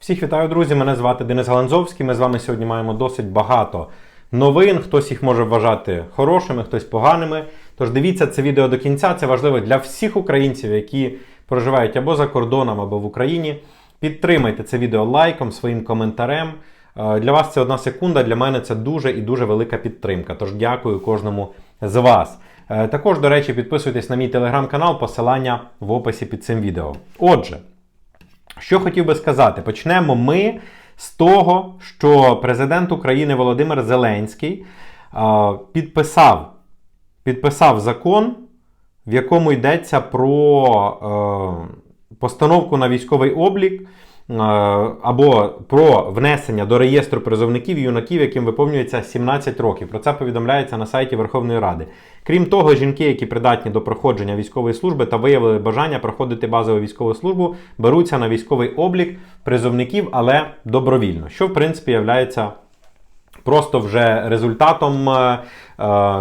Всіх вітаю, друзі! Мене звати Денис Галанзовський. Ми з вами сьогодні маємо досить багато новин. Хтось їх може вважати хорошими, хтось поганими. Тож дивіться це відео до кінця. Це важливо для всіх українців, які проживають або за кордоном, або в Україні. Підтримайте це відео лайком, своїм коментарем. Е, Для вас це одна секунда, для мене це дуже і дуже велика підтримка. Тож дякую кожному з вас. Е, Також, до речі, підписуйтесь на мій телеграм-канал, посилання в описі під цим відео. Отже, що хотів би сказати, почнемо ми з того, що президент України Володимир Зеленський а, підписав, підписав закон, в якому йдеться про е, постановку на військовий облік або про внесення до реєстру призовників юнаків, яким виповнюється 17 років. Про це повідомляється на сайті Верховної Ради. Крім того, жінки, які придатні до проходження військової служби та виявили бажання проходити базову військову службу, беруться на військовий облік призовників, але добровільно, що в принципі являється просто вже результатом е, е,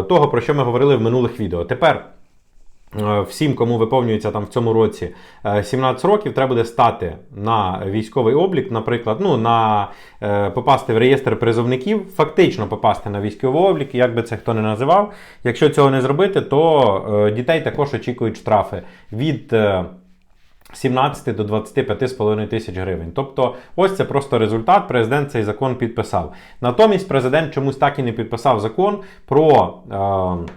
того, про що ми говорили в минулих відео. Тепер. Е, Всім, кому виповнюється там в цьому році е, 17 років, треба буде стати на військовий облік, наприклад, ну на е, попасти в реєстр призовників, фактично попасти на військовий облік, як би це хто не називав. Якщо цього не зробити, то е, дітей також очікують штрафи від е, 17 до 25,5 тисяч гривень. Тобто, ось це просто результат. Президент цей закон підписав. Натомість, президент чомусь так і не підписав закон про. Е,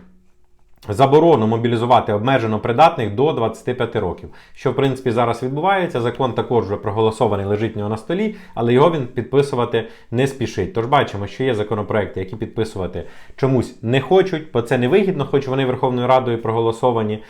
Заборону мобілізувати обмежено придатних до 25 років. Що в принципі зараз відбувається. Закон також вже проголосований, лежить в нього на столі, але його він підписувати не спішить. Тож бачимо, що є законопроекти, які підписувати чомусь не хочуть, бо це невигідно, хоч вони Верховною Радою проголосовані, е,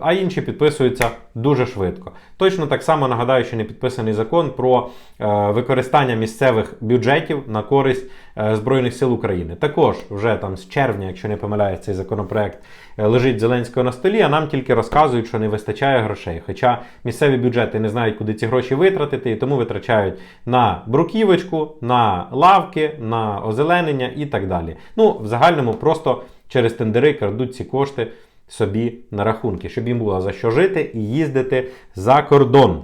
а інші підписуються дуже швидко. Точно так само нагадаю, що не підписаний закон про е, використання місцевих бюджетів на користь Збройних сил України. Також вже там з червня, якщо не помиляюсь, цей законопроект е, лежить Зеленського на столі, а нам тільки розказують, що не вистачає грошей. Хоча місцеві бюджети не знають, куди ці гроші витратити, і тому витрачають на бруківочку, на лавки, на озеленення і так далі. Ну, в загальному просто через тендери крадуть ці кошти собі на рахунки, щоб їм було за що жити і їздити за кордон.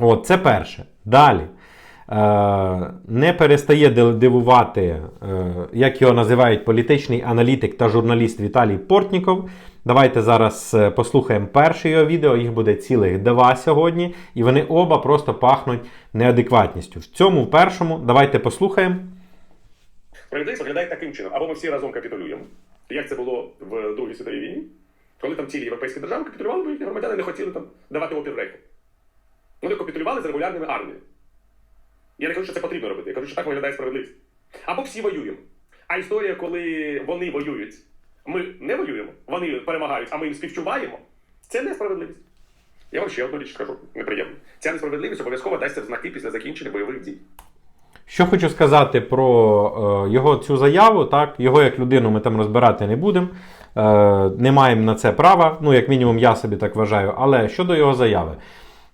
От, це перше. Далі. Е, не перестає дивувати, е, як його називають політичний аналітик та журналіст Віталій Портніков. Давайте зараз е, послухаємо перше його відео. Їх буде цілих два сьогодні, і вони оба просто пахнуть неадекватністю. В цьому першому давайте послухаємо. Справедливість виглядає таким чином. Або ми всі разом капітулюємо, як це було в Другій світовій війні, коли там цілі європейські держави капітулювали, бо їхні громадяни не хотіли там давати опір рейху. Вони капітулювали з регулярними арміями. Я не кажу, що це потрібно робити. Я кажу, що так виглядає справедливість. Або всі воюємо. А історія, коли вони воюють, ми не воюємо, вони перемагають, а ми їм співчуваємо, це несправедливість. Я вам ще одну річ скажу, неприємно. Ця несправедливість обов'язково дасться в знаки після закінчення бойових дій. Що хочу сказати про е, його цю заяву, так, його як людину ми там розбирати не будемо. Е, не маємо на це права, ну, як мінімум, я собі так вважаю. Але щодо його заяви,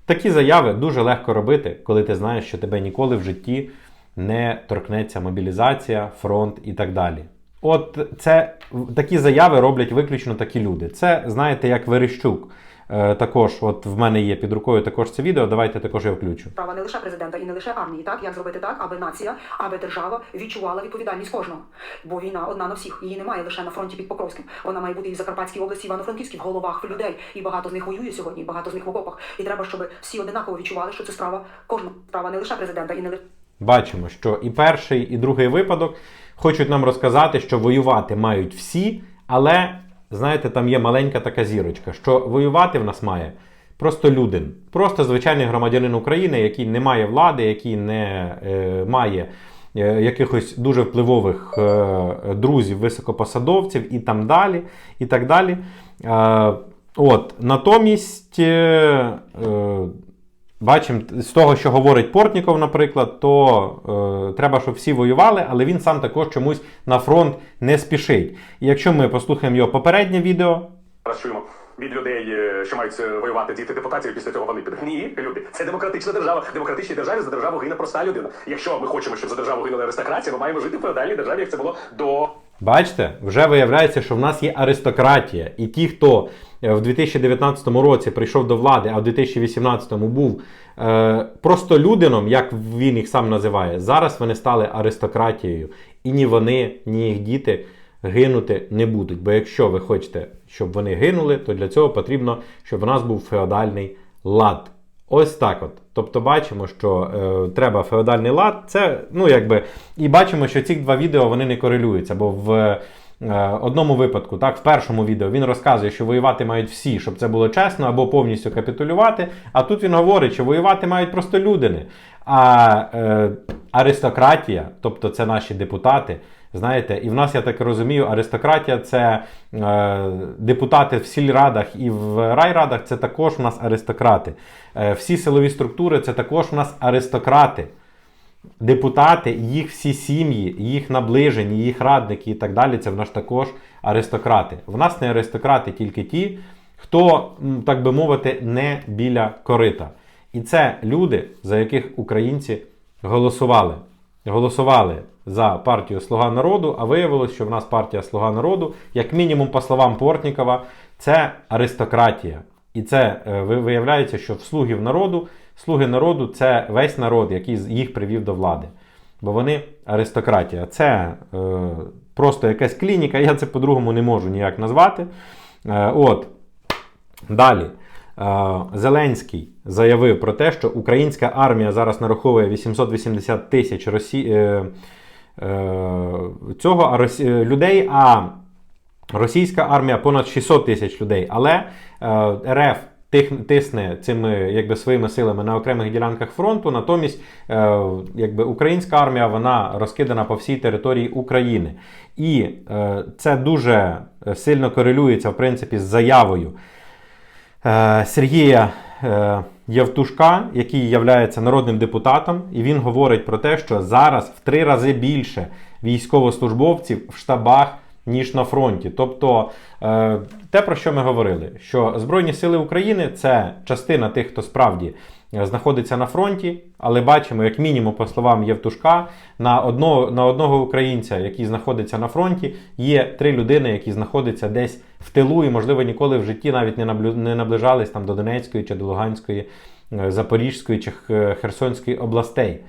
такі заяви дуже легко робити, коли ти знаєш, що тебе ніколи в житті не торкнеться мобілізація, фронт і так далі. От це такі заяви роблять виключно такі люди. Це, знаєте, як Верещук. Е, також, от в мене є під рукою також це відео. Давайте також я включу. Права не лише президента і не лише армії, так як зробити так, аби нація, аби держава відчувала відповідальність кожного. Бо війна одна на всіх. Її немає лише на фронті під Покровським. Вона має бути і в Закарпатській області, Івано-Франківській, в головах людей. І багато з них воює сьогодні, і багато з них в окопах. І треба, щоб всі одинаково відчували, що це справа кожного. Справа не лише президента і не лише. Бачимо, що і перший, і другий випадок хочуть нам розказати, що воювати мають всі, але знаєте, там є маленька така зірочка, що воювати в нас має просто людин, просто звичайний громадянин України, який не має влади, який не е, має е, якихось дуже впливових е, друзів, високопосадовців і там далі. І так далі. Е, от, натомість. Е, е, Бачимо, з того, що говорить Портніков, наприклад, то е, треба, щоб всі воювали, але він сам також чомусь на фронт не спішить. І якщо ми послухаємо його попереднє відео, від людей, е, що мають е, воювати діти депутатів, після цього вони. Ні, люди, це демократична держава. Демократичній державі за державу гине проста людина. Якщо ми хочемо, щоб за державу гинула аристократія, ми маємо жити в феодальній державі, як це було до Бачите, вже виявляється, що в нас є аристократія. І ті, хто е, в 2019 році прийшов до влади, а в 2018 був е, просто людином, як він їх сам називає, зараз вони стали аристократією. І ні вони, ні їх діти гинути не будуть. Бо якщо ви хочете, щоб вони гинули, то для цього потрібно, щоб у нас був феодальний лад. Ось так от. Тобто бачимо, що е, треба феодальний лад. Це, ну якби, і бачимо, що ці два відео вони не корелюються, бо в е, одному випадку, так, в першому відео він розказує, що воювати мають всі, щоб це було чесно, або повністю капітулювати. А тут він говорить, що воювати мають просто людини. А е, аристократія, тобто це наші депутати. Знаєте, і в нас, я так розумію, аристократія це е, депутати в сільрадах і в райрадах це також у нас аристократи. Е, всі силові структури це також у нас аристократи. Депутати, їх всі сім'ї, їх наближені, їх радники і так далі, це в нас також аристократи. В нас не аристократи тільки ті, хто, так би мовити, не біля корита. І це люди, за яких українці голосували. Голосували за партію Слуга народу, а виявилось, що в нас партія Слуга народу, як мінімум, по словам Портнікова, це аристократія. І це е, виявляється, що в слугів народу, слуги народу це весь народ, який їх привів до влади. Бо вони аристократія. Це е, просто якась клініка, я це по-другому не можу ніяк назвати. Е, от. Далі. Е, Зеленський заявив про те, що українська армія зараз нараховує 880 тисяч росі... е, е, цього а е, людей, а російська армія понад 600 тисяч людей. Але е, РФ тисне цими якби, своїми силами на окремих ділянках фронту. Натомість е, якби, українська армія вона розкидана по всій території України. І е, це дуже сильно корелюється в принципі з заявою Сергія Євтушка, який є народним депутатом, і він говорить про те, що зараз в три рази більше військовослужбовців в штабах, ніж на фронті. Тобто, е, те, про що ми говорили, що Збройні Сили України це частина тих, хто справді знаходиться на фронті, але бачимо, як мінімум, по словам Євтушка, на одного, на одного українця, який знаходиться на фронті, є три людини, які знаходяться десь в тилу і, можливо, ніколи в житті навіть не, не наближались там до Донецької чи до Луганської, е, Запорізької чи Херсонської областей.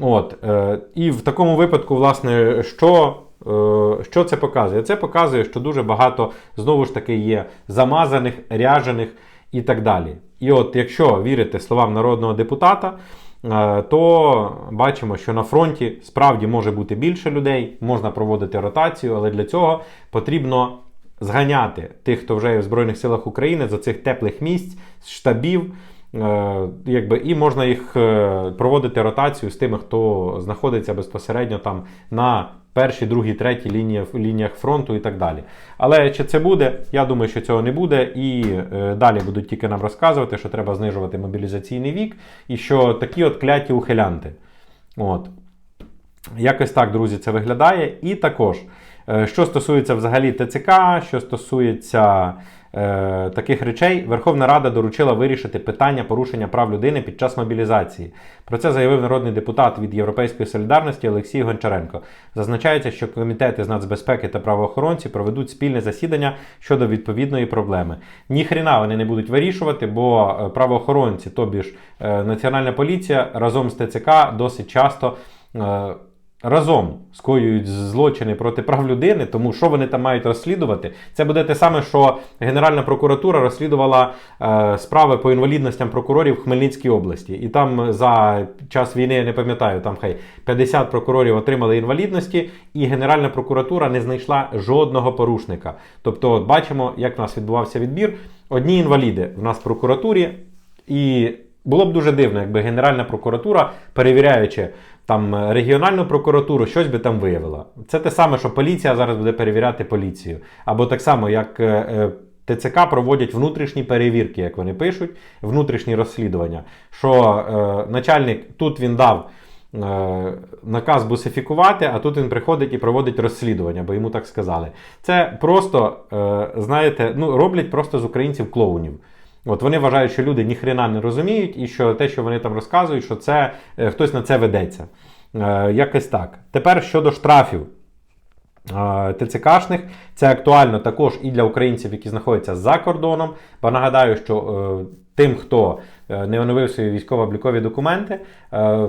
От, е, і в такому випадку, власне, що, е, що це показує? Це показує, що дуже багато знову ж таки є замазаних, ряжених і так далі. І от, якщо вірити словам народного депутата, е, то бачимо, що на фронті справді може бути більше людей, можна проводити ротацію, але для цього потрібно зганяти тих, хто вже є в Збройних силах України за цих теплих місць, штабів. Е, якби, і можна їх е, проводити ротацію з тими, хто знаходиться безпосередньо там на першій, другій, третій лініях, лініях фронту і так далі. Але чи це буде? Я думаю, що цього не буде. І е, далі будуть тільки нам розказувати, що треба знижувати мобілізаційний вік, і що такі от кляті ухилянти. От. Якось так, друзі, це виглядає. І також, що стосується взагалі ТЦК, що стосується е, таких речей, Верховна Рада доручила вирішити питання порушення прав людини під час мобілізації. Про це заявив народний депутат від Європейської солідарності Олексій Гончаренко. Зазначається, що комітети з нацбезпеки та правоохоронці проведуть спільне засідання щодо відповідної проблеми. Ніхрена вони не будуть вирішувати, бо е, правоохоронці, тобі ж е, Національна поліція разом з ТЦК досить часто. е, разом скоюють злочини проти прав людини, тому що вони там мають розслідувати. Це буде те саме, що Генеральна прокуратура розслідувала е, справи по інвалідностям прокурорів в Хмельницькій області. І там за час війни, я не пам'ятаю, там хай 50 прокурорів отримали інвалідності, і Генеральна прокуратура не знайшла жодного порушника. Тобто, от бачимо, як в нас відбувався відбір. Одні інваліди в нас в прокуратурі, і було б дуже дивно, якби Генеральна прокуратура, перевіряючи там регіональну прокуратуру, щось би там виявила. Це те саме, що поліція зараз буде перевіряти поліцію. Або так само, як е, е, ТЦК проводять внутрішні перевірки, як вони пишуть, внутрішні розслідування. Що е, начальник тут він дав. е, Наказ бусифікувати, а тут він приходить і проводить розслідування, бо йому так сказали. Це просто, е, знаєте, ну, роблять просто з українців клоунів. От вони вважають, що люди ніхрена не розуміють, і що те, що вони там розказують, що це е, хтось на це ведеться. Е, якось так. Тепер щодо штрафів. е, ТЦКшних. Це актуально також і для українців, які знаходяться за кордоном. Бо нагадаю, що е, тим, хто е, не оновив свої військово-облікові документи, е,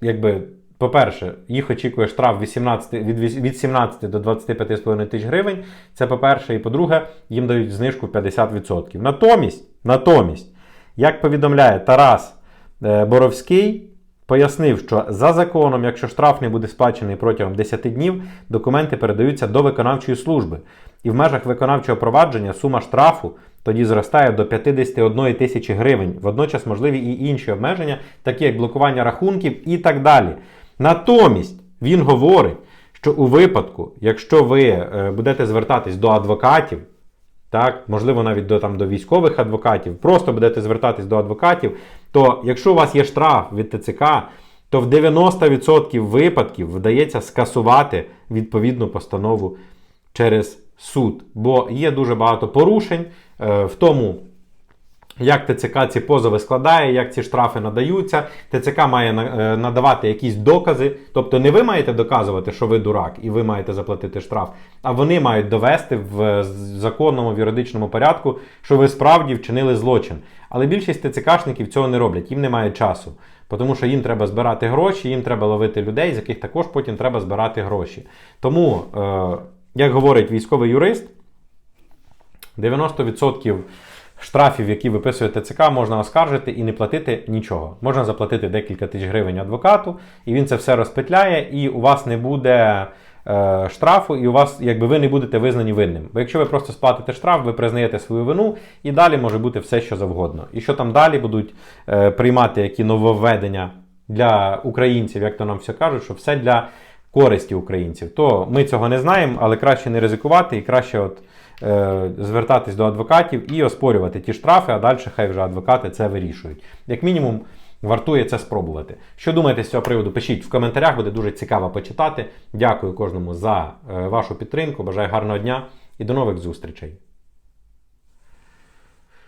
якби. По-перше, їх очікує штраф 18, від, віс- від 17 до 25,5 тисяч гривень. Це по-перше. І по-друге, їм дають знижку 50%. Натомість, натомість, як повідомляє Тарас е, Боровський, пояснив, що за законом, якщо штраф не буде сплачений протягом 10 днів, документи передаються до виконавчої служби. І в межах виконавчого провадження сума штрафу тоді зростає до 51 тисячі гривень. Водночас можливі і інші обмеження, такі як блокування рахунків і так далі. Натомість він говорить, що у випадку, якщо ви е, будете звертатись до адвокатів, так, можливо, навіть до, там, до військових адвокатів, просто будете звертатись до адвокатів, то якщо у вас є штраф від ТЦК, то в 90% випадків вдається скасувати відповідну постанову через суд. Бо є дуже багато порушень е, в тому, як ТЦК ці позови складає, як ці штрафи надаються. ТЦК має е, надавати якісь докази. Тобто не ви маєте доказувати, що ви дурак, і ви маєте заплатити штраф, а вони мають довести в е, законному в юридичному порядку, що ви справді вчинили злочин. Але більшість ТЦКшників цього не роблять, їм немає часу. Тому що їм треба збирати гроші, їм треба ловити людей, з яких також потім треба збирати гроші. Тому, е, як говорить військовий юрист, 90% штрафів, які виписує ТЦК, можна оскаржити і не платити нічого. Можна заплатити декілька тисяч гривень адвокату, і він це все розпетляє, і у вас не буде е, штрафу, і у вас, якби ви не будете визнані винним. Бо якщо ви просто сплатите штраф, ви признаєте свою вину, і далі може бути все, що завгодно. І що там далі будуть е, приймати які нововведення для українців, як то нам все кажуть, що все для користі українців. То ми цього не знаємо, але краще не ризикувати і краще от, звертатись до адвокатів і оспорювати ті штрафи, а далі хай вже адвокати це вирішують. Як мінімум, вартує це спробувати. Що думаєте з цього приводу? Пишіть в коментарях, буде дуже цікаво почитати. Дякую кожному за е, вашу підтримку. Бажаю гарного дня і до нових зустрічей.